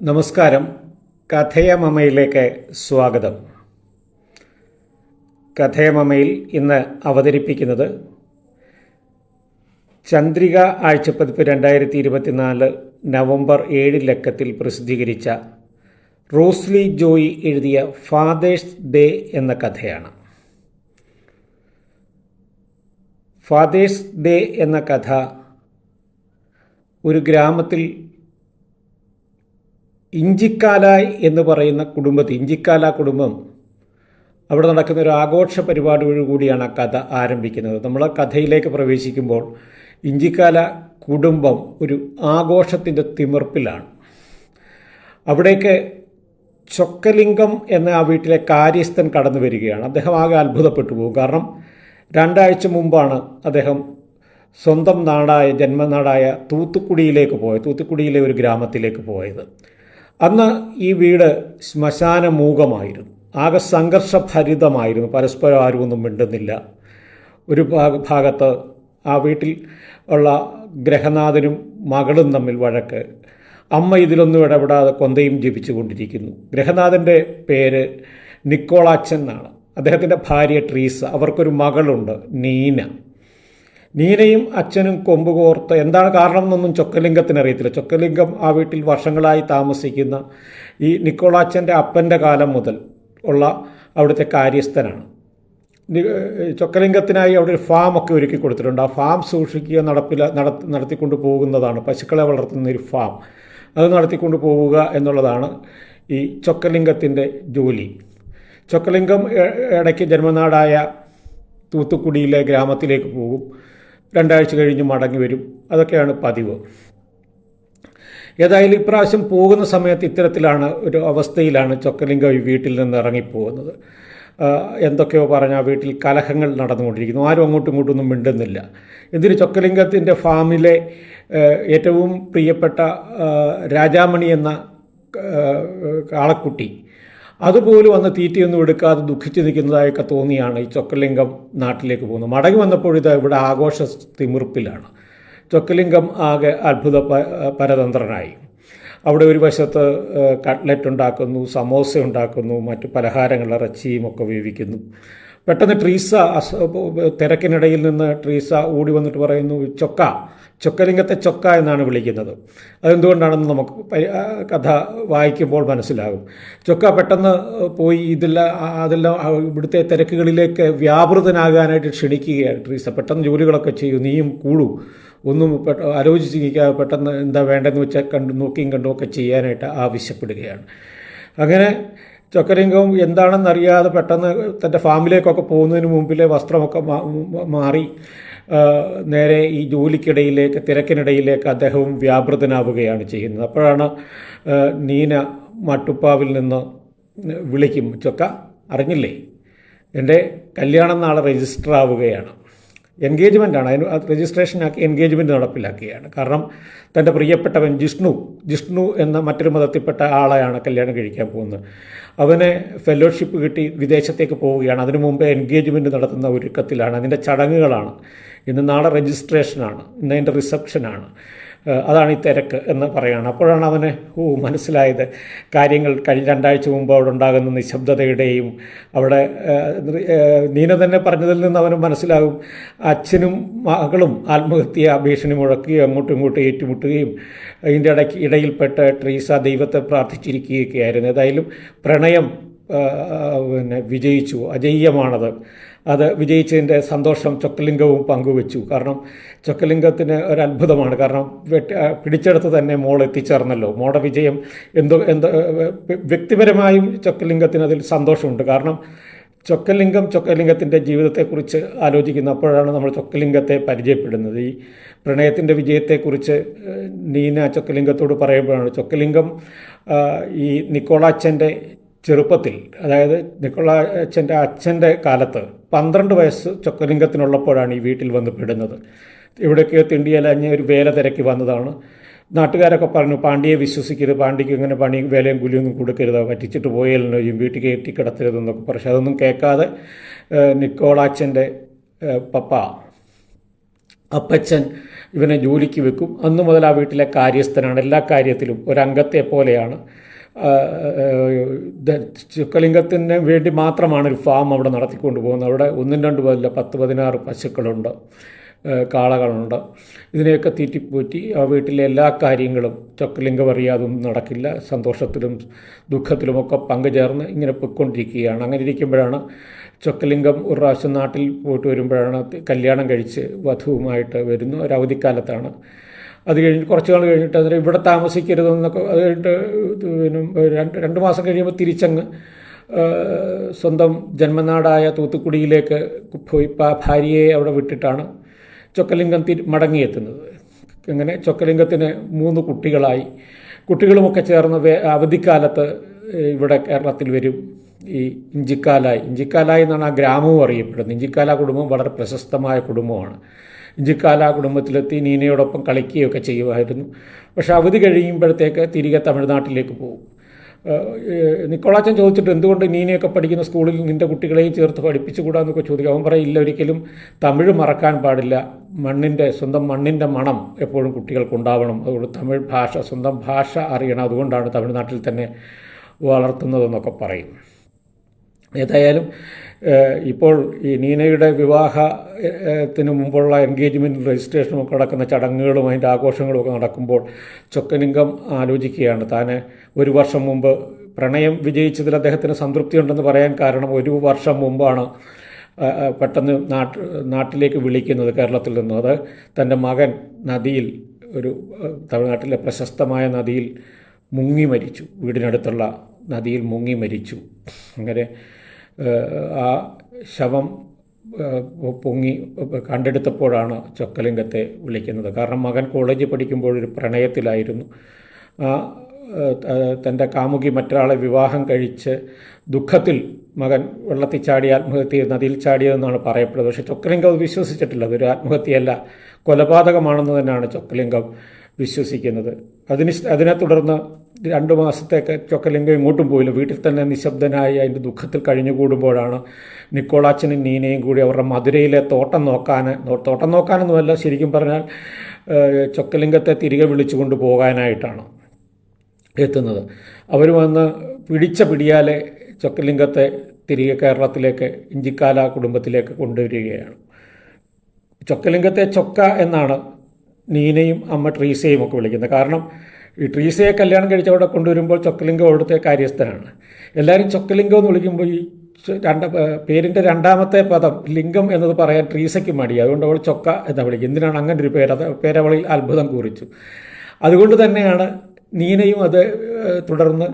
നമസ്കാരം. കഥയമമയിലേക്ക് സ്വാഗതം. കഥയമമയിൽ ഇന്ന് അവതരിപ്പിക്കുന്നത് ചന്ദ്രിക ആഴ്ചപ്പതിപ്പ് രണ്ടായിരത്തി ഇരുപത്തിനാല് നവംബർ ഏഴ് ലക്കത്തിൽ പ്രസിദ്ധീകരിച്ച റോസ്ലി ജോയി എഴുതിയ ഫാദേഴ്സ് ഡേ എന്ന കഥയാണ്. ഫാദേഴ്സ് ഡേ എന്ന കഥ ഒരു ഗ്രാമത്തിൽ ഇഞ്ചിക്കാല എന്ന് പറയുന്ന കുടുംബത്തിൽ ഇഞ്ചിക്കാല കുടുംബം അവിടെ നടക്കുന്ന ഒരു ആഘോഷ പരിപാടിയോട് കൂടിയാണ് ആ കഥ ആരംഭിക്കുന്നത്. നമ്മൾ ആ കഥയിലേക്ക് പ്രവേശിക്കുമ്പോൾ ഇഞ്ചിക്കാല കുടുംബം ഒരു ആഘോഷത്തിന്റെ തിമിർപ്പിലാണ്. അവിടേക്ക് ചൊക്കലിംഗം എന്ന ആ വീട്ടിലെ കാര്യസ്ഥൻ കടന്നു വരികയാണ്. അദ്ദേഹം ആകെ അത്ഭുതപ്പെട്ടു പോകും. കാരണം രണ്ടാഴ്ച മുമ്പാണ് അദ്ദേഹം സ്വന്തം നാടായ ജന്മനാടായ തൂത്തുക്കുടിയിലേക്ക് പോയത്. തൂത്തുക്കുടിയിലെ ഒരു ഗ്രാമത്തിലേക്ക് പോയത്. അന്ന് ഈ വീട് ശ്മശാനമൂകമായിരുന്നു. ആകെ സംഘർഷഭരിതമായിരുന്നു. പരസ്പരം ആരും ഒന്നും മിണ്ടുന്നില്ല. ഒരു ഭാഗ ഭാഗത്ത് ആ വീട്ടിൽ ഉള്ള ഗ്രഹനാഥനും മകളും തമ്മിൽ വഴക്ക്. അമ്മ ഇതിലൊന്നും ഇടപെടാതെ കൊന്തയും ജപിച്ചു കൊണ്ടിരിക്കുന്നു. ഗ്രഹനാഥന്റെ പേര് നിക്കോളാച്ചൻ എന്നാണ്. അദ്ദേഹത്തിന്റെ ഭാര്യ ട്രീസ. അവർക്കൊരു മകളുണ്ട് നീന. നീനയും അച്ഛനും കൊമ്പ് കോർത്ത് എന്താണ് കാരണം എന്നൊന്നും ചൊക്കലിംഗത്തിന് അറിയത്തില്ല. ചൊക്കലിംഗം ആ വീട്ടിൽ വർഷങ്ങളായി താമസിക്കുന്ന ഈ നിക്കോളാച്ചന്റെ അപ്പന്റെ കാലം മുതൽ ഉള്ള അവിടുത്തെ കാര്യസ്ഥനാണ്. ചൊക്കലിംഗത്തിനായി അവിടെ ഒരു ഫാം ഒക്കെ ഒരുക്കി കൊടുത്തിട്ടുണ്ട്. ആ ഫാം സൂക്ഷിക്കുക നടപ്പില നടത്തി നടത്തിക്കൊണ്ട് പോകുന്നതാണ്. പശുക്കളെ വളർത്തുന്ന ഒരു ഫാം. അത് നടത്തിക്കൊണ്ട് പോവുക എന്നുള്ളതാണ് ഈ ചൊക്കലിംഗത്തിന്റെ ജോലി. ചൊക്കലിംഗം ഇടയ്ക്ക് ജന്മനാടായ തൂത്തുക്കുടിയിലെ ഗ്രാമത്തിലേക്ക് പോകും. രണ്ടാഴ്ച കഴിഞ്ഞ് മടങ്ങി വരും. അതൊക്കെയാണ് പതിവ്. ഏതായാലും ഇപ്രാവശ്യം പോകുന്ന സമയത്ത് ഇത്തരത്തിലാണ് ഒരു അവസ്ഥയിലാണ് ചൊക്കലിംഗം ഈ വീട്ടിൽ നിന്ന് ഇറങ്ങിപ്പോകുന്നത്. എന്തൊക്കെയോ പറഞ്ഞാൽ വീട്ടിൽ കലഹങ്ങൾ നടന്നുകൊണ്ടിരിക്കുന്നു. ആരും അങ്ങോട്ടും ഇങ്ങോട്ടും ഒന്നും മിണ്ടുന്നില്ല. എന്തിന് ചൊക്കലിംഗത്തിന്റെ ഫാമിലെ ഏറ്റവും പ്രിയപ്പെട്ട രാജാമണി എന്ന കാളക്കുട്ടി അതുപോലും അന്ന് തീറ്റയൊന്നും എടുക്കാതെ ദുഃഖിച്ചു നിൽക്കുന്നതായൊക്കെ തോന്നിയാണ് ഈ ചൊക്കലിംഗം നാട്ടിലേക്ക് പോകുന്നത്. മടങ്ങി വന്നപ്പോഴിത് ഇവിടെ ആഘോഷ തിമിർപ്പിലാണ്. ചൊക്കലിംഗം ആകെ അത്ഭുത പരതന്ത്രനായി. അവിടെ ഒരു വശത്ത് കട്ട്ലറ്റ് ഉണ്ടാക്കുന്നു സമോസ ഉണ്ടാക്കുന്നു മറ്റു പലഹാരങ്ങൾ ഇറച്ചിയും ഒക്കെ വേവിക്കുന്നു. പെട്ടെന്ന് ട്രീസ തിരക്കിനിടയിൽ നിന്ന് ട്രീസ ഓടി വന്നിട്ട് പറയുന്നു ചൊക്ക ചൊക്കലിംഗത്തെ ചൊക്ക എന്നാണ് വിളിക്കുന്നത്. അതെന്തുകൊണ്ടാണെന്ന് നമുക്ക് കഥ വായിക്കുമ്പോൾ മനസ്സിലാകും. ചൊക്ക പെട്ടെന്ന് പോയി ഇതെല്ലാം അതെല്ലാം ഇവിടുത്തെ തിരക്കുകളിലേക്ക് വ്യാപൃതനാകാനായിട്ട് ക്ഷണിക്കുകയാണ് ട്രീസ. പെട്ടെന്ന് ജോലികളൊക്കെ ചെയ്യും നീയും കൂടൂ. ഒന്നും ആലോചിച്ച് നിൽക്കാതെ പെട്ടെന്ന് എന്താ വേണ്ടതെന്ന് വെച്ചാൽ കണ്ടു നോക്കിയും കണ്ടും ഒക്കെ ചെയ്യാനായിട്ട് ആവശ്യപ്പെടുകയാണ്. അങ്ങനെ ചൊക്കലിംഗവും എന്താണെന്നറിയാതെ പെട്ടെന്ന് തന്റെ ഫാമിലേക്കൊക്കെ പോകുന്നതിന് മുമ്പിലെ വസ്ത്രമൊക്കെ മാറി. നേരെ ഈ ജോലിക്കിടയിലേക്ക് തിരക്കിനിടയിലേക്ക് അദ്ദേഹവും വ്യാപൃതനാവുകയാണ് ചെയ്യുന്നത്. അപ്പോഴാണ് നീന മട്ടുപ്പാവിൽ നിന്ന് വിളിക്കും ചൊക്ക അറിഞ്ഞില്ലേ? എന്റെ കല്യാണം നാളെ രജിസ്റ്റർ ആവുകയാണ്. എൻഗേജ്മെന്റ് ആണ്. അതിന് രജിസ്ട്രേഷനാക്കി എൻഗേജ്മെന്റ് നടപ്പിലാക്കുകയാണ് കാരണം തന്റെ പ്രിയപ്പെട്ടവൻ ജിഷ്ണു ജിഷ്ണു എന്ന മറ്റൊരു മതത്തിൽപ്പെട്ട ആളെയാണ് കല്യാണം കഴിക്കാൻ പോകുന്നത്. അവന് ഫെലോഷിപ്പ് കിട്ടി വിദേശത്തേക്ക് പോവുകയാണ്. അതിനു മുമ്പേ എൻഗേജ്മെന്റ് നടത്തുന്ന ഒരുക്കത്തിലാണ്. അതിന്റെ ചടങ്ങുകളാണ്. ഇന്ന് നാളെ രജിസ്ട്രേഷനാണ് ഇന്ന് അതിന്റെ റിസപ്ഷനാണ് അതാണ് ഈ തിരക്ക് എന്ന് പറയുകയാണ് അപ്പോഴാണ് അവന് ഓ മനസ്സിലായത്. കാര്യങ്ങൾ കഴിഞ്ഞ രണ്ടാഴ്ച മുമ്പ് അവിടെ ഉണ്ടാകുന്ന നിശബ്ദതയുടെയും അവിടെ നീന തന്നെ പറഞ്ഞതിൽ നിന്ന് അവന് മനസ്സിലാകും. അച്ഛനും മകളും ആത്മഹത്യ ഭീഷണി മുഴക്കുകയും അങ്ങോട്ടും ഇങ്ങോട്ടും ഏറ്റുമുട്ടുകയും അതിന്റെ ഇടയ്ക്ക് ഇടയിൽപ്പെട്ട് ട്രീസ ദൈവത്തെ പ്രാർത്ഥിച്ചിരിക്കുകയൊക്കെയായിരുന്നു. ഏതായാലും പ്രണയം പിന്നെ വിജയിച്ചു. അജയ്യമാണത്. അത് വിജയിച്ചതിന്റെ സന്തോഷം ചൊക്കലിംഗവും പങ്കുവെച്ചു. കാരണം ചൊക്കലിംഗത്തിന് ഒരു അത്ഭുതമാണ്. കാരണം പിടിച്ചെടുത്ത് തന്നെ മോൾ എത്തിച്ചേർന്നല്ലോ. മോളുടെ വിജയം എന്തോ എന്തോ വ്യക്തിപരമായും ചൊക്കലിംഗത്തിന് അതിൽ സന്തോഷമുണ്ട്. കാരണം ചൊക്കലിംഗം ചൊക്കലിംഗത്തിന്റെ ജീവിതത്തെക്കുറിച്ച് ആലോചിക്കുന്ന അപ്പോഴാണ് നമ്മൾ ചൊക്കലിംഗത്തെ പരിചയപ്പെടുന്നത്. ഈ പ്രണയത്തിന്റെ വിജയത്തെക്കുറിച്ച് നീന ചൊക്കലിംഗത്തോട് പറയുമ്പോഴാണ് ചൊക്കലിംഗം ഈ നിക്കോളാച്ചന്റെ ചെറുപ്പത്തിൽ അതായത് നിക്കോളാച്ചന്റെ അച്ഛന്റെ കാലത്ത് പന്ത്രണ്ട് വയസ്സ് ചൊക്കലിംഗത്തിനുള്ളപ്പോഴാണ് ഈ വീട്ടിൽ വന്ന് പെടുന്നത്. ഇവിടേക്ക് തിണ്ടിയലഞ്ഞ് ഒരു വേല തിരക്കി വന്നതാണ്. നാട്ടുകാരൊക്കെ പറഞ്ഞു പാണ്ഡ്യയെ വിശ്വസിക്കരുത് പാണ്ഡ്യക്ക് ഇങ്ങനെ പണി വേലയും കൂലിയൊന്നും കൊടുക്കരുത് പറ്റിച്ചിട്ട് പോയാലോ വീട്ടിൽ കയറ്റി കിടത്തരുതെന്നൊക്കെ പക്ഷെ അതൊന്നും കേൾക്കാതെ നിക്കോളാച്ചന്റെ പപ്പ അപ്പച്ചൻ ഇവനെ ജോലിക്ക് വെക്കും. അന്നു മുതൽ ആ വീട്ടിലെ കാര്യസ്ഥനാണ്. എല്ലാ കാര്യത്തിലും ഒരംഗത്തെ പോലെയാണ്. ചുക്കലിംഗത്തിന് വേണ്ടി മാത്രമാണ് ഒരു ഫാം അവിടെ നടത്തിക്കൊണ്ട് പോകുന്നത് അവിടെ ഒന്നും രണ്ടും അല്ല പത്ത് പതിനാറ് പശുക്കളുണ്ട് കാളകളുണ്ട്. ഇതിനെയൊക്കെ തീറ്റിപ്പോറ്റി ആ വീട്ടിലെ എല്ലാ കാര്യങ്ങളും ചൊക്കലിംഗം അറിയാതൊന്നും നടക്കില്ല. സന്തോഷത്തിലും ദുഃഖത്തിലുമൊക്കെ പങ്കുചേർന്ന് ഇങ്ങനെ പൊയ്ക്കൊണ്ടിരിക്കുകയാണ്. അങ്ങനെ ഇരിക്കുമ്പോഴാണ് ചൊക്കലിംഗം ഒരു പ്രാവശ്യം നാട്ടിൽ പോയിട്ട് വരുമ്പോഴാണ് കല്യാണം കഴിച്ച് വധുവുമായിട്ട് വരുന്നു ഒരു അവധിക്കാലത്താണ് അത് കഴിഞ്ഞ് കുറച്ച് നാൾ കഴിഞ്ഞിട്ട് അതിന് ഇവിടെ താമസിക്കരുതെന്നൊക്കെ അത് കഴിഞ്ഞിട്ട് പിന്നെ രണ്ട് രണ്ട് മാസം കഴിയുമ്പോൾ തിരിച്ചങ്ങ് സ്വന്തം ജന്മനാടായ തൂത്തുക്കുടിയിലേക്ക് പോയി ഭാര്യയെ അവിടെ വിട്ടിട്ടാണ് ചൊക്കലിംഗം തിരി മടങ്ങിയെത്തുന്നത്. അങ്ങനെ ചൊക്കലിംഗത്തിന് മൂന്ന് കുട്ടികളായി. കുട്ടികളുമൊക്കെ ചേർന്ന് അവധിക്കാലത്ത് ഇവിടെ കേരളത്തിൽ വരും. ഈ ഇഞ്ചിക്കാലായി ഇഞ്ചിക്കാലായി എന്നാണ് ആ ഗ്രാമവും അറിയപ്പെടുന്നത്. ഇഞ്ചിക്കാല കുടുംബം വളരെ പ്രശസ്തമായ കുടുംബമാണ്. ഇഞ്ചിക്കാല കുടുംബത്തിലെത്തി നീനയോടൊപ്പം കളിക്കുകയൊക്കെ ചെയ്യുമായിരുന്നു. പക്ഷെ അവധി കഴിയുമ്പോഴത്തേക്ക് തിരികെ തമിഴ്നാട്ടിലേക്ക് പോകും. നിക്കോളാച്ചൻ ചോദിച്ചിട്ട് എന്തുകൊണ്ട് നീനയൊക്കെ പഠിക്കുന്ന സ്കൂളിൽ നിന്റെ കുട്ടികളെയും ചേർത്ത് പഠിപ്പിച്ചുകൂടാന്നൊക്കെ ചോദിക്കും. അവൻ പറയില്ല ഒരിക്കലും തമിഴ് മറക്കാൻ പാടില്ല. മണ്ണിന്റെ സ്വന്തം മണ്ണിന്റെ മണം എപ്പോഴും കുട്ടികൾക്കുണ്ടാവണം. അതുകൊണ്ട് തമിഴ് ഭാഷ സ്വന്തം ഭാഷ അറിയണം. അതുകൊണ്ടാണ് തമിഴ്നാട്ടിൽ തന്നെ വളർത്തുന്നതെന്നൊക്കെ പറയും. ഏതായാലും ഇപ്പോൾ ഈ നീനയുടെ വിവാഹത്തിന് മുമ്പുള്ള എൻഗേജ്മെന്റ് രജിസ്ട്രേഷനും ഒക്കെ നടക്കുന്ന ചടങ്ങുകളും അതിന്റെ ആഘോഷങ്ങളും ഒക്കെ നടക്കുമ്പോൾ ചൊക്കലിംഗം ആലോചിക്കുകയാണ്. താൻ ഒരു വർഷം മുമ്പ് പ്രണയം വിജയിച്ചതിൽ അദ്ദേഹത്തിന് സംതൃപ്തി ഉണ്ടെന്ന് പറയാൻ കാരണം ഒരു വർഷം മുമ്പാണ് പെട്ടെന്ന് നാട്ട് നാട്ടിലേക്ക് വിളിക്കുന്നത് കേരളത്തിൽ നിന്ന്. അത് തന്റെ മകൻ നദിയിൽ ഒരു തമിഴ്നാട്ടിലെ പ്രശസ്തമായ നദിയിൽ മുങ്ങി മരിച്ചു. വീടിനടുത്തുള്ള നദിയിൽ മുങ്ങി മരിച്ചു. അങ്ങനെ ആ ശവം പൊങ്ങി കണ്ടെടുത്തപ്പോഴാണ് ചൊക്കലിംഗത്തെ വിളിക്കുന്നത്. കാരണം മകൻ കോളേജിൽ പഠിക്കുമ്പോൾ ഒരു പ്രണയത്തിലായിരുന്നു. ആ തന്റെ കാമുകി മറ്റൊരാളെ വിവാഹം കഴിച്ച് ദുഃഖത്തിൽ മകൻ വെള്ളത്തിൽ ചാടി ആത്മഹത്യ നദിയിൽ ചാടിയതെന്നാണ് പറയപ്പെടുന്നത്. പക്ഷേ ചൊക്കലിംഗം അത് വിശ്വസിച്ചിട്ടില്ല. അതൊരു ആത്മഹത്യയല്ല. കൊലപാതകമാണെന്ന് തന്നെയാണ് ചൊക്കലിംഗം വിശ്വസിക്കുന്നത്. അതിന് അതിനെ തുടർന്ന് രണ്ട് മാസത്തേക്ക് ചൊക്കലിംഗം ഇങ്ങോട്ടും പോയില്ല. വീട്ടിൽ തന്നെ നിശബ്ദനായി അതിന്റെ ദുഃഖത്തിൽ കഴിഞ്ഞുകൂടുമ്പോഴാണ് നിക്കോളാച്ചനും നീനയും കൂടി അവരുടെ മധുരയിലെ തോട്ടം നോക്കാൻ തോട്ടം നോക്കാനൊന്നുമല്ല ശരിക്കും പറഞ്ഞാൽ ചൊക്കലിംഗത്തെ തിരികെ വിളിച്ചു കൊണ്ട് പോകാനായിട്ടാണ് എത്തുന്നത്. അവർ വന്ന് പിടിച്ച പിടിയാലെ ചൊക്കലിംഗത്തെ തിരികെ കേരളത്തിലേക്ക് ഇഞ്ചിക്കാല കുടുംബത്തിലേക്ക് കൊണ്ടുവരികയാണ്. ചൊക്കലിംഗത്തെ ചൊക്ക എന്നാണ് നീനയും അമ്മ ട്രീസയും ഒക്കെ വിളിക്കുന്നത്. കാരണം ഈ ട്രീസയെ കല്യാണം കഴിച്ച് അവിടെ കൊണ്ടുവരുമ്പോൾ ചൊക്കലിംഗം അവിടുത്തെ കാര്യസ്ഥനാണ്. എല്ലാവരും ചൊക്കലിംഗം എന്ന് വിളിക്കുമ്പോൾ ഈ രണ്ട പേരിന്റെ രണ്ടാമത്തെ പദം ലിംഗം എന്നത് പറയാൻ ട്രീസയ്ക്ക് മടി. അതുകൊണ്ട് അവൾ ചൊക്ക എന്ന് വിളിക്കും. എന്തിനാണ് അങ്ങനെ ഒരു പേര്? അത് പേരവളിൽ അത്ഭുതം കുറിച്ചു. അതുകൊണ്ട് തന്നെയാണ് നീനയും അത് തുടർന്ന്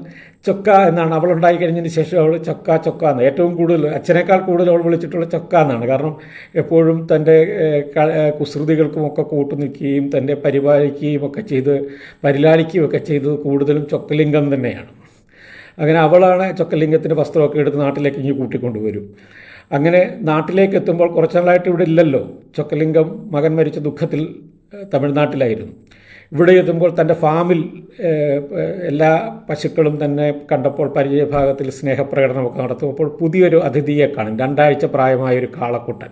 ചൊക്ക എന്നാണ് അവൾ ഉണ്ടായി കഴിഞ്ഞതിന് ശേഷം അവൾ ചൊക്ക ചൊക്ക എന്ന്. ഏറ്റവും കൂടുതൽ അച്ഛനേക്കാൾ കൂടുതൽ അവൾ വിളിച്ചിട്ടുള്ള ചൊക്ക എന്നാണ്. കാരണം എപ്പോഴും തന്റെ കുസൃതികൾക്കുമൊക്കെ കൂട്ടു നിൽക്കുകയും തന്റെ പരിപാലിക്കുകയും ഒക്കെ ചെയ്ത് പരിലാലിക്കുകയും ഒക്കെ ചെയ്തത് കൂടുതലും ചൊക്കലിംഗം തന്നെയാണ്. അങ്ങനെ അവളാണ് ചൊക്കലിംഗത്തിന്റെ വസ്ത്രമൊക്കെ എടുത്ത് നാട്ടിലേക്ക് ഇങ്ങ് കൂട്ടിക്കൊണ്ടുവരും അങ്ങനെ നാട്ടിലേക്ക് എത്തുമ്പോൾ കുറച്ച് നാളായിട്ട് ഇവിടെ ഇല്ലല്ലോ. ചൊക്കലിംഗം മകൻ മരിച്ച ദുഃഖത്തിൽ തമിഴ്നാട്ടിലായിരുന്നു. ഇവിടെ എത്തുമ്പോൾ തന്റെ ഫാമിൽ എല്ലാ പശുക്കളും തന്നെ കണ്ടപ്പോൾ പരിചയഭാഗത്തിൽ സ്നേഹപ്രകടനമൊക്കെ അപ്പോൾ പുതിയൊരു അതിഥിയെ കാണും. രണ്ടാഴ്ച പ്രായമായ ഒരു കാളക്കുട്ടൻ.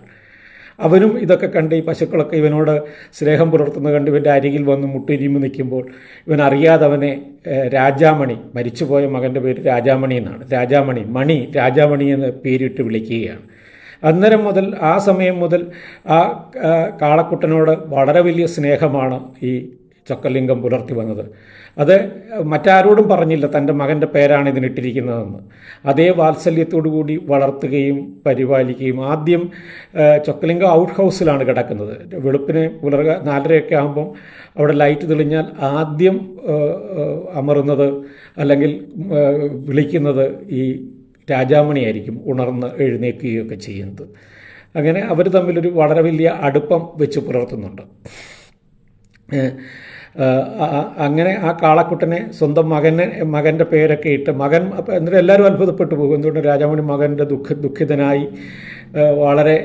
അവനും ഇതൊക്കെ കണ്ട് ഈ പശുക്കളൊക്കെ ഇവനോട് സ്നേഹം പുലർത്തുന്നത് കണ്ട് ഇവന്റെ അരികിൽ വന്ന് മുട്ടിരിമ്പ് നിൽക്കുമ്പോൾ ഇവൻ അറിയാതെ അവനെ രാജാമണി മരിച്ചുപോയ മകന്റെ പേര് രാജാമണി എന്നാണ്. രാജാമണി മണി രാജാമണി എന്ന് പേരിട്ട് വിളിക്കുകയാണ്. അന്നേരം മുതൽ ആ സമയം മുതൽ ആ, കാളക്കുട്ടനോട് വളരെ വലിയ സ്നേഹമാണ് ഈ ചൊക്കലിംഗം പുലർത്തി വന്നത്. അത് മറ്റാരോടും പറഞ്ഞില്ല. തന്റെ മകന്റെ പേരാണ് ഇതിനിട്ടിരിക്കുന്നതെന്ന് അതേ കൂടി വളർത്തുകയും പരിപാലിക്കുകയും ആദ്യം ചൊക്കലിംഗം ഔട്ട് ഹൗസിലാണ് കിടക്കുന്നത്. വെളുപ്പിന് പുലർക നാലരയൊക്കെ ആകുമ്പം അവിടെ ലൈറ്റ് തെളിഞ്ഞാൽ ആദ്യം അമറുന്നത് അല്ലെങ്കിൽ വിളിക്കുന്നത് ഈ രാജാമണിയായിരിക്കും ഉണർന്ന് എഴുന്നേൽക്കുകയൊക്കെ ചെയ്യുന്നത്. അങ്ങനെ അവർ തമ്മിലൊരു വളരെ വലിയ അടുപ്പം വെച്ച് പുലർത്തുന്നുണ്ട്. അങ്ങനെ ആ കാളക്കുട്ടനെ സ്വന്തം മകനെ മകന്റെ പേരൊക്കെ ഇട്ട് മകൻ എന്നിട്ട് എല്ലാവരും അത്ഭുതപ്പെട്ടു പോകും. എന്തുകൊണ്ട് രാജാമണി മകന്റെ ദുഃഖ ദുഃഖിതനായി വളരെ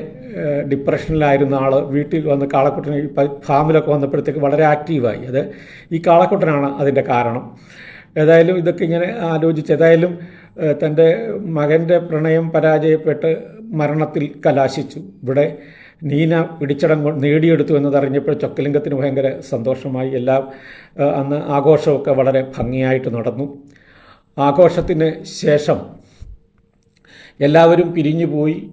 ഡിപ്രഷനിലായിരുന്ന ആൾ വീട്ടിൽ വന്ന് കാളക്കുട്ടനെ ഫാമിലൊക്കെ വന്നപ്പോഴത്തേക്ക് വളരെ ആക്റ്റീവായി അത് ഈ കാളക്കുട്ടനാണ് അതിന്റെ കാരണം. ഏതായാലും ഇതൊക്കെ ഇങ്ങനെ ആലോചിച്ച് ഏതായാലും തന്റെ മകന്റെ പ്രണയം പരാജയപ്പെട്ട് മരണത്തിൽ കലാശിച്ചു. ഇവിടെ നീന പിടിച്ചടം നേടിയെടുത്തു എന്നതറിഞ്ഞപ്പോൾ ചൊക്കലിംഗത്തിന് ഭയങ്കര സന്തോഷമായി. എല്ലാം അന്ന് ആഘോഷമൊക്കെ വളരെ ഭംഗിയായിട്ട് നടന്നു. ആഘോഷത്തിന് ശേഷം എല്ലാവരും പിരിഞ്ഞു പോയി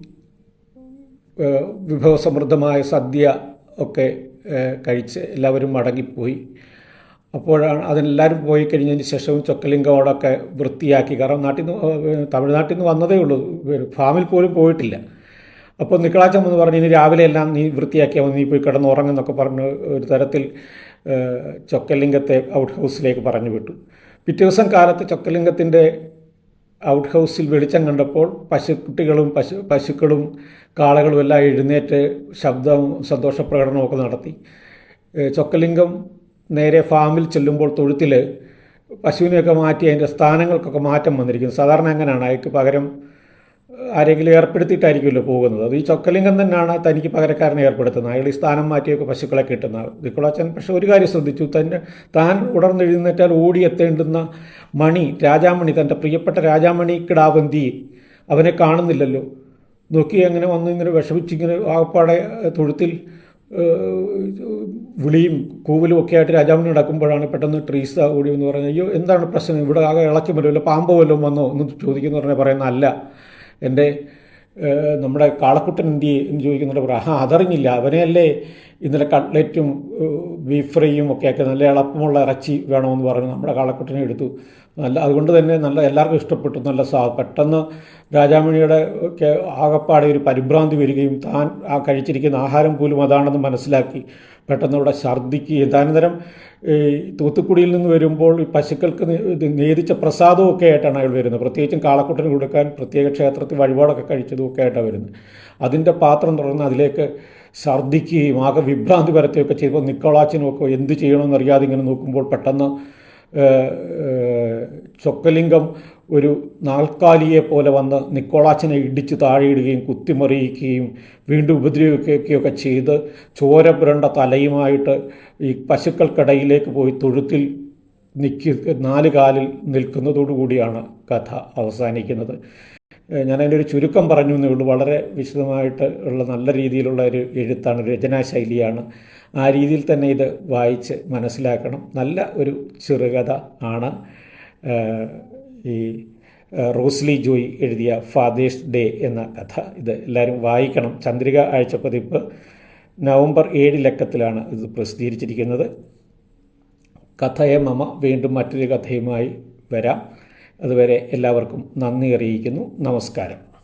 വിഭവസമൃദ്ധമായ സദ്യ ഒക്കെ കഴിച്ച് എല്ലാവരും മടങ്ങിപ്പോയി. അപ്പോഴാണ് അതെല്ലാവരും പോയി കഴിഞ്ഞതിന് ശേഷവും ചൊക്കലിംഗോടൊക്കെ വൃത്തിയാക്കി. കാരണം നാട്ടിൽ നിന്ന് തമിഴ്നാട്ടിൽ നിന്ന് വന്നതേ ഉള്ളൂ. ഫാമിൽ പോലും പോയിട്ടില്ല. അപ്പോൾ നിക്കളാച്ചം എന്ന് പറഞ്ഞ് ഇനി രാവിലെ എല്ലാം നീ വൃത്തിയാക്കിയാൽ നീ പോയി കിടന്ന് ഉറങ്ങുന്നൊക്കെ പറഞ്ഞ് ഒരു തരത്തിൽ ചൊക്കലിംഗത്തെ ഔട്ട് ഹൗസിലേക്ക് പറഞ്ഞു വിട്ടു. പിറ്റേ ദിവസം കാലത്ത് ചൊക്കലിംഗത്തിന്റെ ഔട്ട് ഹൗസിൽ വെളിച്ചം കണ്ടപ്പോൾ പശുക്കുട്ടികളും പശു പശുക്കളും കാളകളും എല്ലാം എഴുന്നേറ്റ് ശബ്ദവും സന്തോഷപ്രകടനമൊക്കെ നടത്തി. ചൊക്കലിംഗം നേരെ ഫാമിൽ ചെല്ലുമ്പോൾ തൊഴുത്തിൽ പശുവിനെയൊക്കെ മാറ്റി അതിന്റെ സ്ഥാനങ്ങൾക്കൊക്കെ മാറ്റം വന്നിരിക്കുന്നു. സാധാരണ അങ്ങനെയാണ്. അയക്ക് പകരം ആരെങ്കിലും ഏർപ്പെടുത്തിയിട്ടായിരിക്കുമല്ലോ പോകുന്നത്. അത് ഈ ചൊക്കലിംഗം തന്നെയാണ് തനിക്ക് പകരക്കാരനെ ഏർപ്പെടുത്തുന്നത്. അയാൾ ഈ സ്ഥാനം മാറ്റിയൊക്കെ പശുക്കളെ കിട്ടുന്നത് നിക്കുളാച്ചൻ പക്ഷെ ഒരു കാര്യം ശ്രദ്ധിച്ചു. തന്റെ താൻ ഓടി ഓടിയെത്തേണ്ടുന്ന മണി രാജാമണി തന്റെ പ്രിയപ്പെട്ട രാജാമണി കിടാവന്തി അവനെ കാണുന്നില്ലല്ലോ. നോക്കി അങ്ങനെ വന്ന് ഇങ്ങനെ വിഷമിച്ചിങ്ങനെ ആകപ്പാടെ തൊഴുത്തിൽ വിളിയും കൂവലും ഒക്കെ ആയിട്ട് രാജാമണി നടക്കുമ്പോഴാണ് പെട്ടെന്ന് ട്രീസ ഓടി എന്ന് പറഞ്ഞാൽ അയ്യോ എന്താണ് പ്രശ്നം? ഇവിടെ ആകെ ഇളക്കി വല്ലോ പാമ്പോ വല്ലതും വന്നോ? എന്ന് ചോദിക്കുന്നു പറഞ്ഞാൽ പറയുന്ന അല്ല എന്റെ നമ്മുടെ കാളക്കുട്ടൻ ഇന്ത്യ എന്ന് ചോദിക്കുന്നുണ്ട് പറയാം ആ അതറിഞ്ഞില്ല. അവനെയല്ലേ ഇന്നലെ കട്ട്ലറ്റും ബീഫ് ഫ്രൈയും ഒക്കെ ആക്കി നല്ല എളുപ്പമുള്ള ഇറച്ചി വേണമെന്ന് പറഞ്ഞു നമ്മുടെ കാളക്കുട്ടനെ എടുത്തു. നല്ല അതുകൊണ്ട് തന്നെ നല്ല എല്ലാവർക്കും ഇഷ്ടപ്പെട്ടു. നല്ല സാ പെട്ടെന്ന് രാജാമണിയുടെ ഒക്കെ ആകപ്പാടെ ഒരു പരിഭ്രാന്തി വരികയും താൻ ആ കഴിച്ചിരിക്കുന്ന ആഹാരം പോലും അതാണെന്ന് മനസ്സിലാക്കി. പെട്ടെന്ന് അവിടെ ഛർദ്ദിക്കുകയും ഈ തൂത്തുക്കുടിയിൽ നിന്ന് വരുമ്പോൾ ഈ പശുക്കൾക്ക് നേതിച്ച ഒക്കെ ആയിട്ടാണ് അയാൾ വരുന്നത്. പ്രത്യേകിച്ചും കാളക്കുട്ടന് കൊടുക്കാൻ പ്രത്യേക ക്ഷേത്രത്തിൽ വഴിപാടൊക്കെ കഴിച്ചതും ഒക്കെ ആയിട്ടാണ് വരുന്നത്. അതിന്റെ പാത്രം തുറന്ന് അതിലേക്ക് ഛർദ്ദിക്കുകയും ആകെ വിഭ്രാന്തി വരത്തുകയൊക്കെ ചെയ്തപ്പോൾ നിക്കോളാച്ചിനൊക്കെ എന്ത് ചെയ്യണമെന്ന് അറിയാതെ ഇങ്ങനെ നോക്കുമ്പോൾ പെട്ടെന്ന് ചൊക്കലിംഗം ഒരു നാൽക്കാലിയെ പോലെ വന്ന് നിക്കോളാച്ചനെ ഇടിച്ച് താഴെയിടുകയും കുത്തിമറിയിക്കുകയും വീണ്ടും ഉപദ്രവിക്കുകയൊക്കെ ചെയ്ത് ചോര പുരണ്ട തലയുമായിട്ട് ഈ പശുക്കൾക്കിടയിലേക്ക് പോയി തൊഴുത്തിൽ നിൽക്കി നാല് കാലിൽ നിൽക്കുന്നതോടുകൂടിയാണ് കഥ അവസാനിക്കുന്നത്. ഞാൻ അതിന്റെ ഒരു ചുരുക്കം പറഞ്ഞു എന്നേ ഉള്ളൂ. വളരെ വിശദമായിട്ട് ഉള്ള നല്ല രീതിയിലുള്ള ഒരു എഴുത്താണ് രചനാശൈലിയാണ്. ആ രീതിയിൽ തന്നെ ഇത് വായിച്ച് മനസ്സിലാക്കണം. നല്ല ഒരു ചെറുകഥ ആണ്. ഈ റോസ്ലി ജോയ് എഴുതിയ ഫാദേഴ്സ് ഡേ എന്ന കഥ. ഇത് എല്ലാവരും വായിക്കണം. ചന്ദ്രിക ആഴ്ച പതിപ്പ് നവംബർ ഏഴ് ലക്കത്തിലാണ് ഇത് പ്രസിദ്ധീകരിച്ചിരിക്കുന്നത്. കഥയെ മമ വീണ്ടും മറ്റൊരു കഥയുമായി വരാം. അതുവരെ എല്ലാവർക്കും നന്ദി അറിയിക്കുന്നു. നമസ്കാരം.